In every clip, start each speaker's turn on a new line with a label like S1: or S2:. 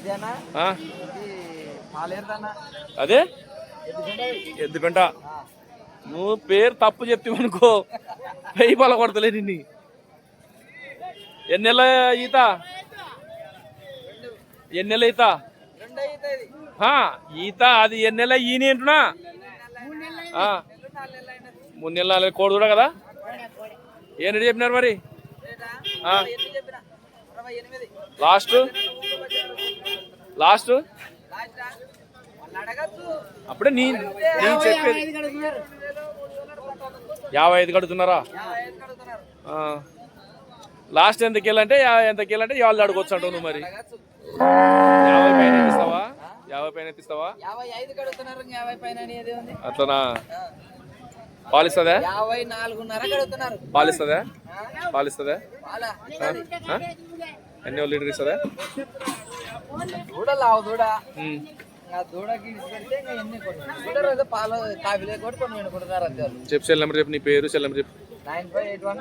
S1: ఇది పాలేరుదన్నా
S2: అదే
S1: ఎందుకంటే
S2: ఎద్దుపెంట నువ్వు పేరు తప్పు చెప్తావు అనుకో వెయ్యి పల కొడతలే నిన్ను ఎన్నెల ఈత ఎన్నెల ఈత ఈత అది ఎన్నెల ఈని అంటున్నా ఆ, మూడు నెలల కోడి కూడా కదా ఏంటి చెప్పినారు మరి ఆ,
S1: ఎన్ని చెప్పిన అరవై ఎనిమిది
S2: లాస్ట్? లాస్ట్? అప్పుడే నీ నీ చెప్పేది. యాభై ఐదు కడుతున్నారా. లాస్ట్ ఎంతకి వెళ్ళంటే ఎంతకి వెళ్ళంటే వాళ్ళు అడగొచ్చు అంటావు నువ్వు మరి. యాభై పైన ఇస్తావా యాభై పైన ఇస్తావా అట్లనా? పాలిస్తుందా?
S1: యాభై నాలుగున్నర కడుగుతున్నారు.
S2: పాలిస్తుందా?
S1: వాళ్ళ
S2: ఆ? ఎన్ని వాళ్ళు లీటర్ ఇస్తుందా?
S1: దూడ లావు దూడ. పాలు
S2: చెప్పు సెల్ నెంబర్ చెప్పు నీ పేరు సెల్ నెంబర్ చెప్పు.
S1: Nine five eight one.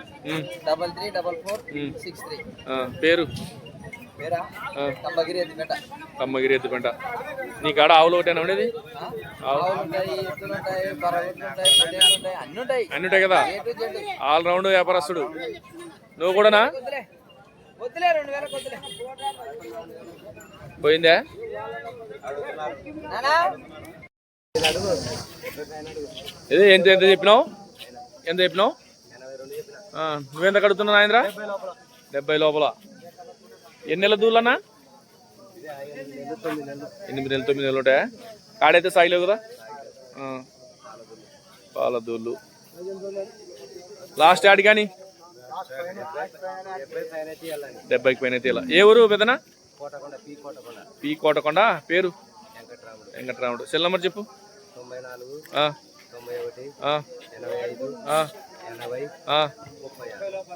S1: Double three double four. Six three.
S2: పేరు? కమ్మగిరి ఎత్తుపెంట. నీ కాడ ఆవులు ఒకటేనా ఉండేది?
S1: అన్ని ఉంటాయి.
S2: కదా? ఆల్ రౌండ్ వ్యాపారస్తుడు. నువ్వు కూడానా? పోయిందా? ఇది ఎంత ఎంత చెప్పినావు? ఎంత చెప్పినావు? నువ్వెంత కడుతున్నావు నాయంద్ర డెబ్బై లోపల. ఎన్ని నెలల దూలన్నా ఎనిమిది నెలలు తొమ్మిది నెలలు ఉంటాయా? కాడైతే సాగిలేవు కదా? పాలదూళ్ళు పాల దూళ్ళు లాస్ట్ యాడ్ కానీ డెబ్బైకి పైన తీయాల ఇలా. ఏ ఊరు పెద్దనా? పీ కోటకొండ. పేరు? వెంకట్రాముడు. సెల్ నెంబర్ చెప్పు.
S1: తొంభై నాలుగు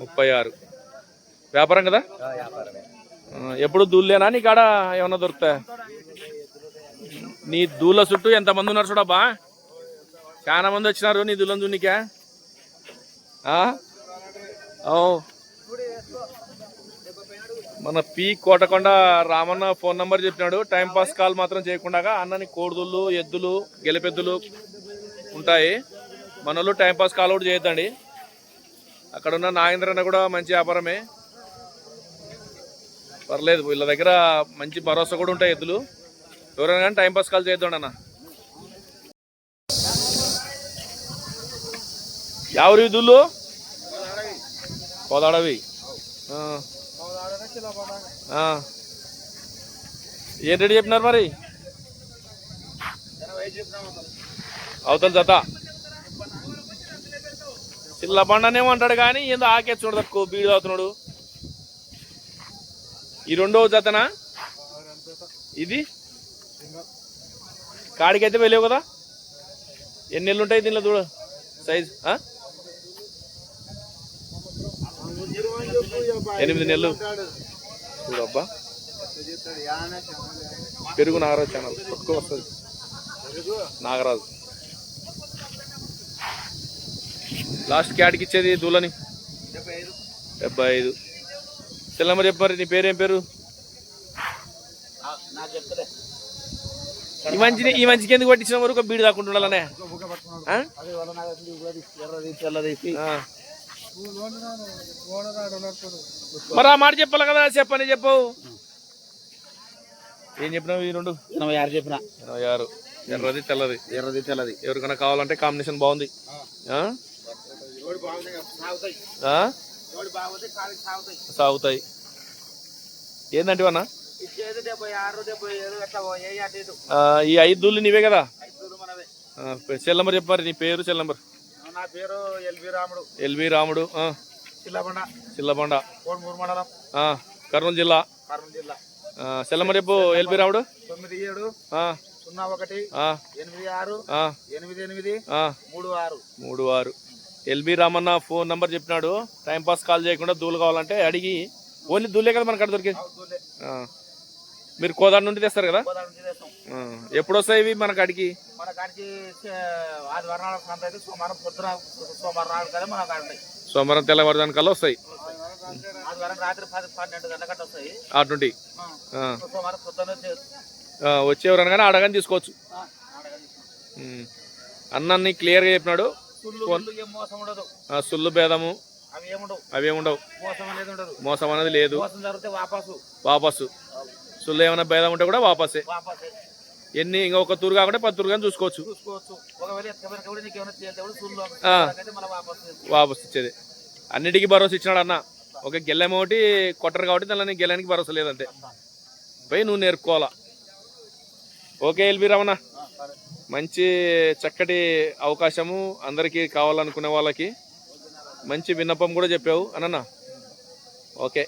S1: ముప్పై ఆరు.
S2: వ్యాపారం కదా? వ్యాపారం ఎప్పుడు దూళ్ళేనా నీ కాడ ఏమన్నా దొరుకుతాయా? నీ దూళ్ళ చుట్టూ ఎంతమంది ఉన్నారు చూడబ్బా? చాలా మంది వచ్చినారు నీ దూళ్ళని దున్నికా మన P Kotakonda Ramanna phone number చెప్పినాడు. టైం పాస్ కాల్ మాత్రం చేయకుండా అన్నని కోడుదుళ్ళు ఎద్దులు గెలిపెద్దులు ఉంటాయి. మనోళ్ళు టైం పాస్ కాల్ కూడా చేయొద్దండి. అక్కడ ఉన్న నాగేంద్రన్న కూడా మంచి వ్యాపారమే. పర్లేదు వీళ్ళ దగ్గర మంచి భరోసా కూడా ఉంటాయి ఎద్దులు. ఎవరైనా కానీ టైం పాస్ కాల్ చేద్దాం అన్న. ఎవరు ఎద్దులు? కోదాడవి. ఆ. ఏం రెడీ చెప్పినారు మరి? అవతల జత. చిల్ల బండనేమంటాడు కానీ ఏందో ఆకే తక్కువ బీడు అవుతున్నాడు ఈ రెండవ జతనా? ఇది? కాడికైతే వెళ్ళావు కదా? ఎన్ని నెలలు ఉంటాయి దీనిలో చూడ? సైజ్ ఎనిమిది నెలలు. చూడబ్బా. పెరుగు నాగరాజు ఛానల్ పట్టుకో వస్తుంది. నాగరాజు. లాస్ట్ క్యాట్కి ఇచ్చేది దూలని. డెబ్బై ఐదు. సెల్ నెంబర్ చెప్పు మరి నీ పేరు పేరు? ఈ మంచిని ఈ మంచికి ఎందుకు పట్టించిన వరకు బీడు ఆ. మరి ఆ మాట చెప్పాలి కదా చెప్పని చెప్పవు ఏం చెప్పినావు ఈ రెండు?
S1: ఎనభై ఆరు చెప్పిన.
S2: ఎనభై ఆరు. ఎర్రది తెల్లది.
S1: ఎర్రది తెల్లది.
S2: ఎవరికైనా కావాలంటే కాంబినేషన్ బాగుంది? సాగుతాయి. ఏందంటే అన్న ఈ ఐదు దూళ్ళు నీవే కదా? సెల్ నెంబర్ చెప్పు మరి నీ పేరు సెల్ నెంబర్.
S1: నా పేరు ఎల్బి రాముడు.
S2: ఎల్వి రాముడు
S1: చిల్లబండ.
S2: చిల్లబండ.
S1: కోడమూరు మండలం.
S2: ఆ, కర్నూలు జిల్లా.
S1: కర్నూలు జిల్లా.
S2: సెల్ నెంబర్ చెప్పు ఎల్బి రాముడు.
S1: తొమ్మిది ఏడు సున్నా ఒకటి ఎనిమిది ఆరు ఎనిమిది ఎనిమిది
S2: ఆ.
S1: మూడు ఆరు.
S2: మూడు ఆరు. L B Ramanna phone number చెప్పినాడు. టైం పాస్ కాల్ చేయకుండా దూలు కావాలంటే అడిగి ఓన్లీ దూలే కదా మనకు అక్కడ దొరికేది. మీరు కోదాడ నుండి తెస్తారు కదా? ఎప్పుడు వస్తాయి ఇవి మన కాడికి
S3: మన కాడికి చే- ఆదివారం నాడు సంత అయితే సోమవారం
S2: తెల్లవారుదాని కల్లా వస్తాయి. అటు నుండి?
S3: ఆ,
S2: ఆ,
S3: సోమవారం పొద్దున్న వచ్చే-
S2: ఆ, వచ్చేవారు కానీ అడగని తీసుకోవచ్చు. అన్నాన్ని క్లియర్గా చెప్పినాడు. సుల్లు భేదము
S3: అవి
S2: ఉండవు
S3: మోసం అనేది
S2: లేదు.
S3: వాపసు.
S2: సుల్లు ఏమైనా భేదం ఉంటే కూడా వాపసే. ఎన్ని ఇంకా ఒక తూరు కాకుండా పది తూరు కానీ చూసుకోవచ్చు. వాపసు ఇచ్చేది. అన్నిటికీ భరోసా ఇచ్చినాడు అన్న. ఒక గెల్లెం ఒకటి కొట్టరు కాబట్టి దానిలో నీకు గెల్లనికి భరోసా లేదంతే పోయి నువ్వు నేర్పుకోవాలా. Okay LB Ramana. మంచి చక్కటి అవకాశము అందరికీ కావాలనుకునే వాళ్ళకి మంచి విన్నపం కూడా చెప్పావు. అనన్నా ఓకే.